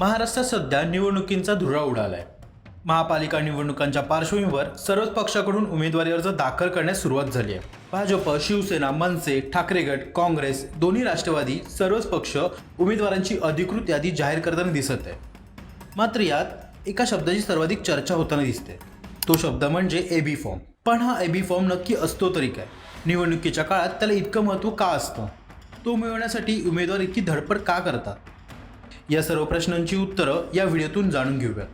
महाराष्ट्रात सध्या निवडणुकींचा धुरा उडालाय. महापालिका निवडणुकांच्या पार्श्वभूमीवर सर्वच पक्षाकडून उमेदवारी अर्ज दाखल करण्यास सुरुवात झाली आहे. भाजप शिवसेना मनसे ठाकरे गट काँग्रेस दोन्ही राष्ट्रवादी सर्वच पक्ष उमेदवारांची अधिकृत यादी जाहीर करताना दिसत आहे. मात्र यात एका शब्दाची सर्वाधिक चर्चा होताना दिसते. तो शब्द म्हणजे ए बी फॉर्म पण हा ए बी फॉर्म नक्की असतो तरी काय? निवडणुकीच्या काळात त्याला इतकं महत्त्व का असतं? तो मिळवण्यासाठी उमेदवार इतकी धडपड का करतात? या सर्व प्रश्नांची उत्तरं या व्हिडिओतून जाणून घेऊयात.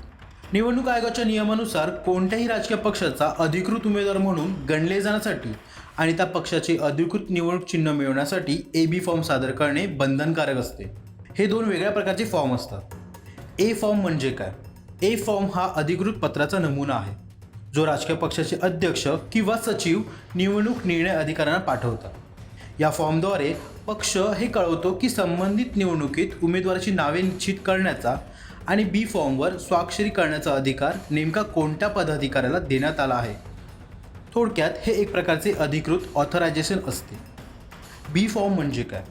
निवडणूक आयोगाच्या नियमानुसार कोणत्याही राजकीय पक्षाचा अधिकृत उमेदवार म्हणून गणले जाण्यासाठी आणि त्या पक्षाचे अधिकृत निवडणूक चिन्ह मिळवण्यासाठी ए बी फॉर्म सादर करणे बंधनकारक असते. हे दोन वेगळ्या प्रकारचे फॉर्म असतात. ए फॉर्म म्हणजे काय? ए फॉर्म हा अधिकृत पत्राचा नमुना आहे. जो राजकीय पक्षाचे अध्यक्ष किंवा सचिव निवडणूक निर्णय अधिकाऱ्यांना पाठवतात. या फॉर्मद्वारे पक्ष हे कळवतो की संबंधित निवडणुकीत उमेदवाराची नावे निश्चित करण्याचा आणि बी फॉर्मवर स्वाक्षरी करण्याचा अधिकार नेमका कोणत्या पदाधिकाऱ्याला देण्यात आला आहे? थोडक्यात हे एक प्रकारचे अधिकृत ऑथरायझेशन असते. बी फॉर्म म्हणजे काय?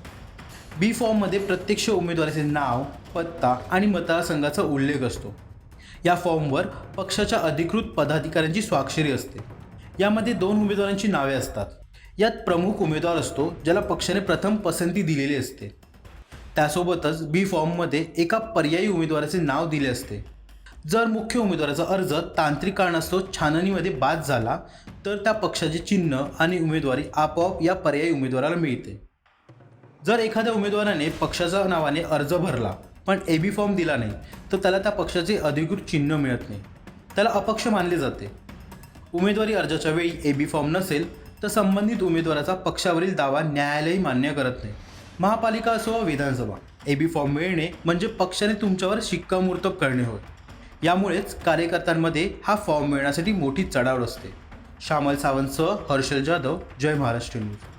बी फॉर्ममध्ये प्रत्यक्ष उमेदवाराचे नाव पत्ता आणि मतदारसंघाचा उल्लेख असतो. या फॉर्मवर पक्षाच्या अधिकृत पदाधिकाऱ्यांची स्वाक्षरी असते. यामध्ये दोन उमेदवारांची नावे असतात. यात प्रमुख उमेदवार असतो ज्याला पक्षाने प्रथम पसंती दिलेली असते. त्यासोबतच बी फॉर्ममध्ये एका पर्यायी उमेदवाराचे नाव दिले असते. जर मुख्य उमेदवाराचा अर्ज तांत्रिक कारणास्तव छाननीमध्ये बाद झाला तर त्या पक्षाचे चिन्ह आणि उमेदवारी आपोआप या पर्यायी उमेदवाराला मिळते. जर एखाद्या उमेदवाराने पक्षाच्या नावाने अर्ज भरला पण ए बी फॉर्म दिला नाही तर त्याला त्या पक्षाचे अधिकृत चिन्ह मिळत नाही. त्याला अपक्ष मानले जाते. उमेदवारी अर्जाच्या वेळी ए बी फॉर्म नसेल तर संबंधित उमेदवाराचा पक्षावरील दावा न्यायालयही मान्य करत नाही. महापालिका असो वा विधानसभा ए बी फॉर्म मिळणे म्हणजे पक्षाने तुमच्यावर शिक्कामोर्तब करणे होय. यामुळेच कार्यकर्त्यांमध्ये हा फॉर्म मिळण्यासाठी मोठी चढावड असते. श्यामल सावंतसह हर्षल जाधव जय महाराष्ट्र न्यूज